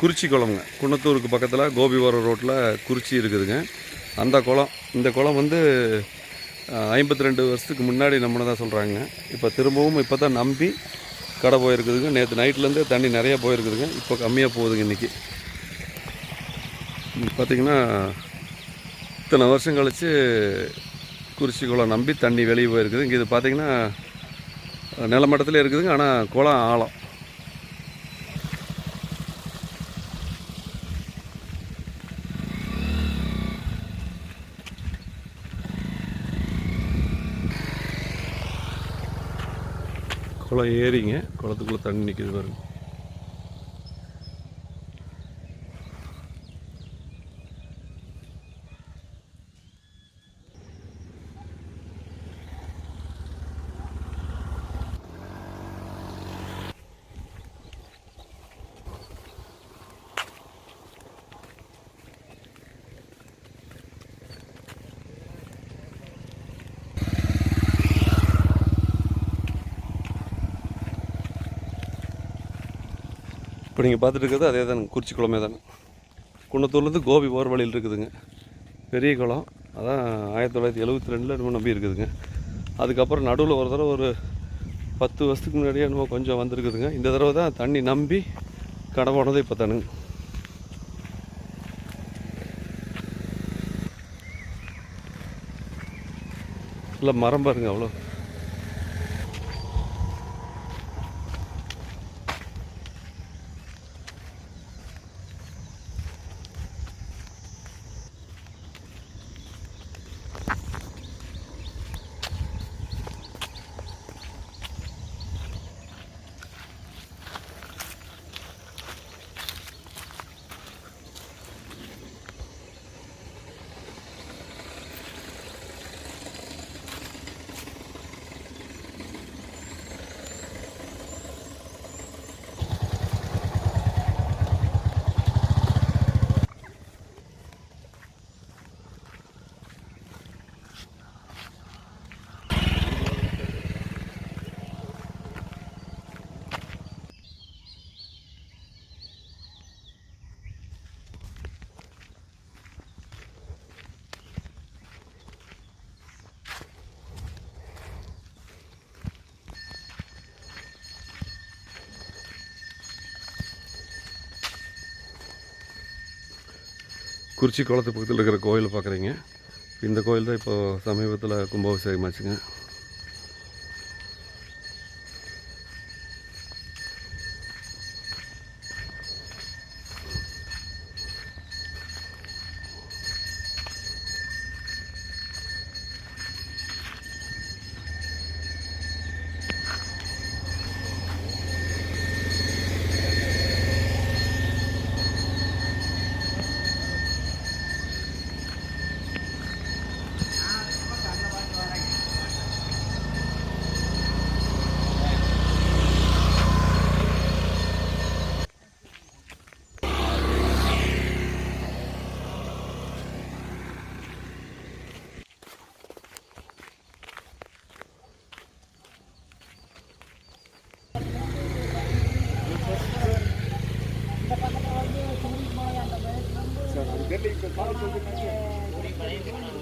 குறிச்சி குளம்ங்க. குணத்தூருக்கு பக்கத்தில் கோபிவரம் ரோட்டில் குறிச்சி இருக்குதுங்க. அந்த குளம் இந்த குளம் வந்து ஐம்பத்தி ரெண்டு வருஷத்துக்கு முன்னாடி நம்மளை தான் சொல்கிறாங்க இப்போ திரும்பவும் இப்போ தான் நம்பி கடை போயிருக்குதுங்க. நேற்று நைட்லேருந்து தண்ணி நிறையா போயிருக்குதுங்க. இப்போ கம்மியாக போகுதுங்க இன்றைக்கி பார்த்திங்கன்னா இத்தனை வருஷம் கழித்து குறிச்சி குளம் நம்பி தண்ணி வெளியே போயிருக்குது. இங்கே இது பார்த்திங்கன்னா நிலமட்டத்தில் இருக்குதுங்க. ஆனால் குளம் ஆழம். குளம் ஏறிங்க குளத்துக்குள்ளே தண்ணி நிற்கிது பாருங்கள் இப்போ நீங்கள் பார்த்துட்டு இருக்கிறது அதே தானுங்க குறிச்சி குளமே தானே. குன்னத்தூர்லேருந்து கோபி போகிற வழியில் இருக்குதுங்க. பெரிய குளம். அதான் ஆயிரத்தி தொள்ளாயிரத்தி எழுபத்தி ரெண்டில் என்னமோ நம்பி இருக்குதுங்க. அதுக்கப்புறம் நடுவில் ஒரு தடவை ஒரு பத்து வருஷத்துக்கு முன்னாடியே என்னமோ கொஞ்சம் வந்திருக்குதுங்க. இந்த தடவை தான் தண்ணி நம்பி கடை போனதே இப்போ தானுங்க. இல்லை மரம் பாருங்க அவ்வளோ குறிச்சி குளத்து பக்கத்தில் இருக்கிற கோயில் பார்க்குறீங்க. இந்த கோயில் தான் இப்போ சமீபத்தில் கும்பாபிஷேகம் ஆச்சுங்க Oh, okay. Okay.